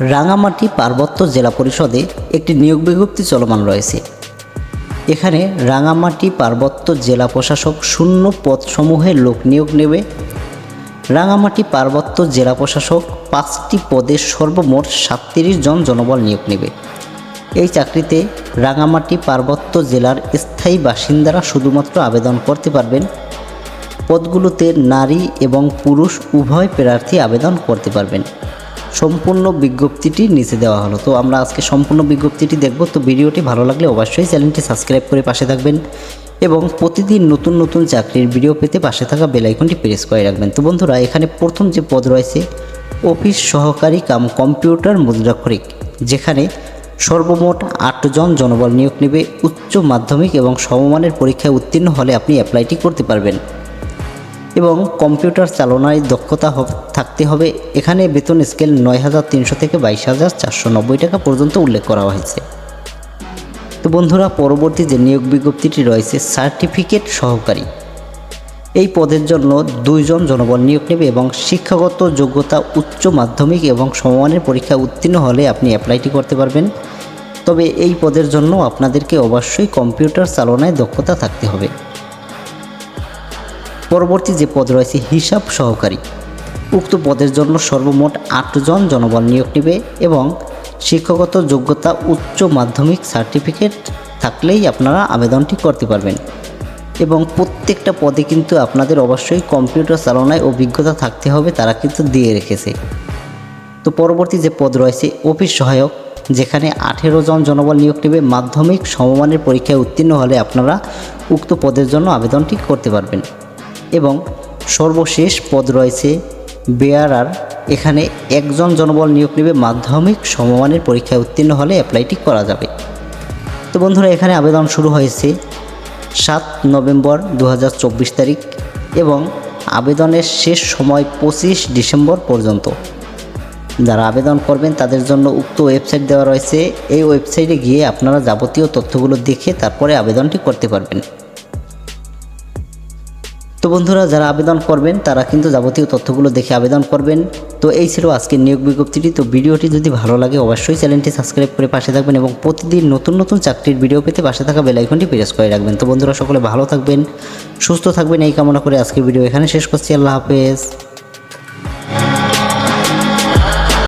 রাঙামাটি পার্বত্য জেলা পরিষদে একটি নিয়োগ বিজ্ঞপ্তি চলমান রয়েছে। এখানে রাঙামাটি পার্বত্য জেলা প্রশাসক শূন্য পদসমূহের লোক নিয়োগ নেবে। রাঙামাটি পার্বত্য জেলা প্রশাসক পাঁচটি পদে সর্বমোট সাতত্রিশ জন জনবল নিয়োগ নেবে। এই চাকরিতে রাঙামাটি পার্বত্য জেলার স্থায়ী বাসিন্দারা শুধুমাত্র আবেদন করতে পারবেন। পদগুলোতে নারী এবং পুরুষ উভয় প্রার্থী আবেদন করতে পারবেন। সম্পূর্ণ বিজ্ঞপ্তিটি নিচে দেওয়া হলো। তো আমরা আজকে সম্পূর্ণ বিজ্ঞপ্তিটি দেখব। তো ভিডিওটি ভালো লাগলে অবশ্যই চ্যানেলটি সাবস্ক্রাইব করে পাশে থাকবেন এবং প্রতিদিন নতুন নতুন চাকরির ভিডিও পেতে পাশে থাকা বেলাইকনটি প্রেস করে রাখবেন। তো বন্ধুরা, এখানে প্রথম যে পদ রয়েছে, অফিস সহকারী কাম কম্পিউটার মুদ্রাক্ষরিক, যেখানে সর্বমোট আটজন জনবল নিয়োগ নেবে। উচ্চ মাধ্যমিক এবং সমমানের পরীক্ষায় উত্তীর্ণ হলে আপনি অ্যাপ্লাইটি করতে পারবেন। এবং কম্পিউটার চালনায় দক্ষতা থাকতে হবে। এখানে বেতন স্কেল নয় হাজার তিনশো থেকে বাইশ হাজার চারশো নব্বই টাকা পর্যন্ত উল্লেখ করা হয়েছে। তো বন্ধুরা, পরবর্তী যে নিয়োগ বিজ্ঞপ্তিটি রয়েছে, সার্টিফিকেট সহকারী। এই পদের জন্য দুইজন জনবল নিয়োগ নেবে এবং শিক্ষাগত যোগ্যতা উচ্চ মাধ্যমিক এবং সমমানের পরীক্ষা উত্তীর্ণ হলে আপনি অ্যাপ্লাইটি করতে পারবেন। তবে এই পদের জন্য আপনাদেরকে অবশ্যই কম্পিউটার চালনায় দক্ষতা থাকতে হবে। পরবর্তী যে পদ রয়েছে, হিসাব সহকারী। উক্ত পদের জন্য সর্বমোট আটজন জনবল নিয়োগ নেবে এবং শিক্ষাগত যোগ্যতা উচ্চ মাধ্যমিক সার্টিফিকেট থাকলেই আপনারা আবেদনটি করতে পারবেন। এবং প্রত্যেকটা পদে কিন্তু আপনাদের অবশ্যই কম্পিউটার চালনায় অভিজ্ঞতা থাকতে হবে, তারা কিন্তু দিয়ে রেখেছে। তো পরবর্তী যে পদ রয়েছে, অফিস সহায়ক, যেখানে আঠেরো জন জনবল নিয়োগ নেবে, মাধ্যমিক সমমানের পরীক্ষায় উত্তীর্ণ হলে আপনারা উক্ত পদের জন্য আবেদনটি করতে পারবেন। এবং সর্বশেষ পদ রয়েছে বেয়ারার। এখানে একজন জনবল নিয়োগ নেবে, মাধ্যমিক সমমানের পরীক্ষায় উত্তীর্ণ হলে অ্যাপ্লাইটি করা যাবে। তো বন্ধুরা, এখানে আবেদন শুরু হয়েছে সাত নভেম্বর দু হাজার চব্বিশ তারিখ এবং আবেদনের শেষ সময় পঁচিশ ডিসেম্বর পর্যন্ত। যারা আবেদন করবেন, তাদের জন্য উক্ত ওয়েবসাইট দেওয়া রয়েছে। এই ওয়েবসাইটে গিয়ে আপনারা যাবতীয় তথ্যগুলো দেখে তারপরে আবেদনটি করতে পারবেন। তো বন্ধুরা, যারা আবেদন করবেন, তারা কিন্তু যাবতীয় তথ্যগুলো দেখে আবেদন করবেন। তো এই ছিল আজকের নিয়োগ বিজ্ঞপ্তিটি। তো ভিডিওটি যদি ভালো লাগে, অবশ্যই চ্যানেলটি সাবস্ক্রাইব করে পাশে থাকবেন এবং প্রতিদিন নতুন নতুন চাকরির ভিডিও পেতে পাশে থাকা বেলাইকনটি প্রেস করে রাখবেন। তো বন্ধুরা, সকলে ভালো থাকবেন, সুস্থ থাকবেন। এই কামনা করে আজকের ভিডিও এখানে শেষ করছি। আল্লাহ হাফেজ।